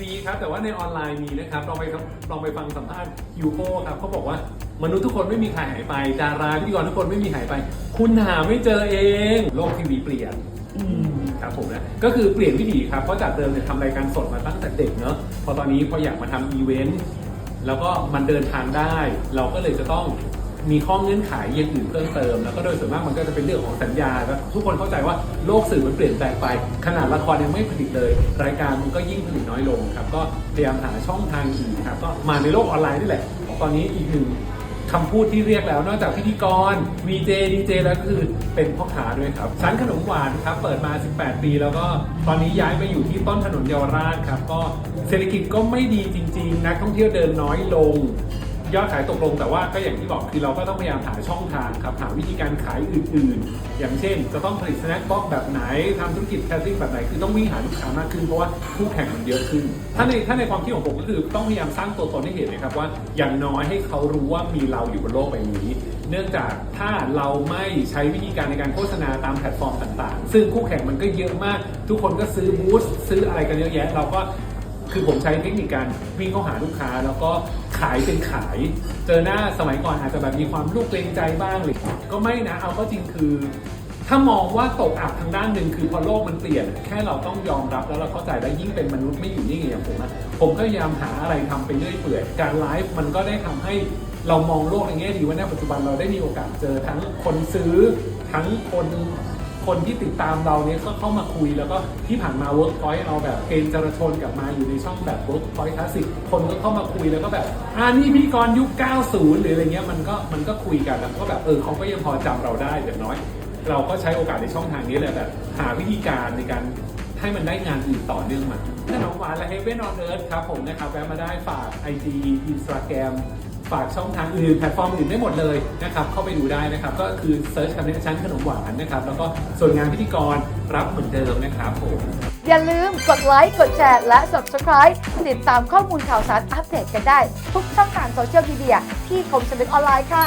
วีครับแต่ว่าในออนไลน์มีนะครับลองไปลองไปฟังสัมภาษณ์ยูโก้ครับเขาบอกว่ามนุษย์ทุกคนไม่มีใครหายไปดาราพิธีกรทุกคนไม่มีหายไป คุณหาไม่เจอเองโลกทีวีเปลี่ยนครับผมนะก็คือเปลี่ยนวิถีครับเพราะจากเดิมเนี่ยทำรายการสดมาตั้งแต่เด็กเนอะพอตอนนี้พออยากมาทำอีเวนต์แล้วก็มันเดินทางได้ เราก็เลยจะต้อง มีข้อเงื่อนไขอย่างอื่นเพิ่มเติม แล้วก็โดยส่วนมากมันก็จะเป็นเรื่องของสัญญาแล้วทุกคนเข้าใจว่าโลกสื่อมันเปลี่ยนแปลงไป ขนาดละครยังไม่ผลิตเลย รายการมันก็ยิ่งผลิตน้อยลงครับก็พยายามหาช่องทางอื่นครับก็มาในโลกออนไลน์นี่แหละตอนนี้อีกหนึ่งคำพูดที่เรียกแล้วนอกจากพิธีกร VJ DJ แล้วก็คือเป็นพ่อค้าด้วยครับชั้นขนมหวานครับเปิดมา 18 ปี แล้วก็ตอนนี้ย้ายมาอยู่ที่ต้นถนนเยาวราชครับก็เศรษฐกิจก็ไม่ดีจริงๆนักท่องเที่ยวเดินน้อยลง ยอดขายตกลงแต่ว่าก็อย่างที่บอกคือเราก็ต้องพยายามหาช่องทางครับหาวิธีการขายอื่นๆ อย่างเช่น จะต้องผลิตสแน็คบ็อกแบบไหนทำธุรกิจแคสติ้งแบบไหนคือต้องวิ่งหาลูกค้ามากขึ้นเพราะว่าคู่แข่งมันเยอะขึ้น ถ้าในถ้าในความคิดของผมก็คือต้องพยายามสร้างตัวตนให้เห็นนะครับว่า อย่างน้อยให้เขารู้ว่ามีเราอยู่บนโลกใบนี้ เนื่องจากถ้าเราไม่ใช้วิธีการในการโฆษณาตามแพลตฟอร์มต่างๆ ซึ่งคู่แข่งมันก็เยอะมาก ทุกคนก็ซื้อบูสซื้ออะไรกันเยอะแยะเราก็ คือผมใช้เทคนิคการวิ่งเข้าหาลูกค้า แล้วก็ขายเป็นขาย เจอหน้าสมัยก่อนอาจจะแบบมีความลูกเกรงใจบ้างหรือก็ไม่นะ เอาก็จริงคือ ถ้ามองว่าตกอับทางด้านหนึ่งคือพอโลกมันเปลี่ยน แค่เราต้องยอมรับแล้วเราเข้าใจและยิ่งเป็นมนุษย์ไม่อยู่นิ่งอย่างผมนะผมก็พยายามหาอะไรทำไปเรื่อยเปื่อยการไลฟ์มันก็ได้ทำให้เรามองโลกในแง่ดีว่าในปัจจุบันเราได้มีโอกาสเจอทั้งคนซื้อทั้งคน คนที่ติดตามเราเนี่ยก็เข้ามาคุยแล้วก็ที่ผ่านมา Workpoint เอาแบบเกณฑ์จราชนกลับมาอยู่ในช่องแบบ Workpoint คลาสสิกคนก็เข้ามาคุยแล้วก็แบบอ่านี่พิธีกรยุค 90 หรืออะไรเงี้ยมันก็มันก็คุยกันแล้วก็แบบเออเขาก็ยังพอจำเราได้อย่างน้อย เราก็ใช้โอกาสในช่องทางนี้แหละแบบหาวิธีการในการให้มันได้งานอื่นต่อเนื่องมาขนมหวานและเฮเ e นอ on เอิร์ธครับผมนะครับแวะมาได้ฝาก IG Instagram ฝากช่องทางอื่นแพลตฟอร์มอื่นได้หมดเลยนะครับเข้าไปดูได้นะครับ ก็คือเซิร์ชคำนี้ชั้นขนมหวานนะครับแล้วก็ส่วนงานพิธีกรรับเหมือนเดิมนะครับผม อย่าลืมกดไลค์กดแชร์และ Subscribe ติดตามข้อมูลข่าวสารอัปเดตกันได้ ทุกช่องทางโซเชียลมีเดียที่คมสมิธออนไลน์ค่ะ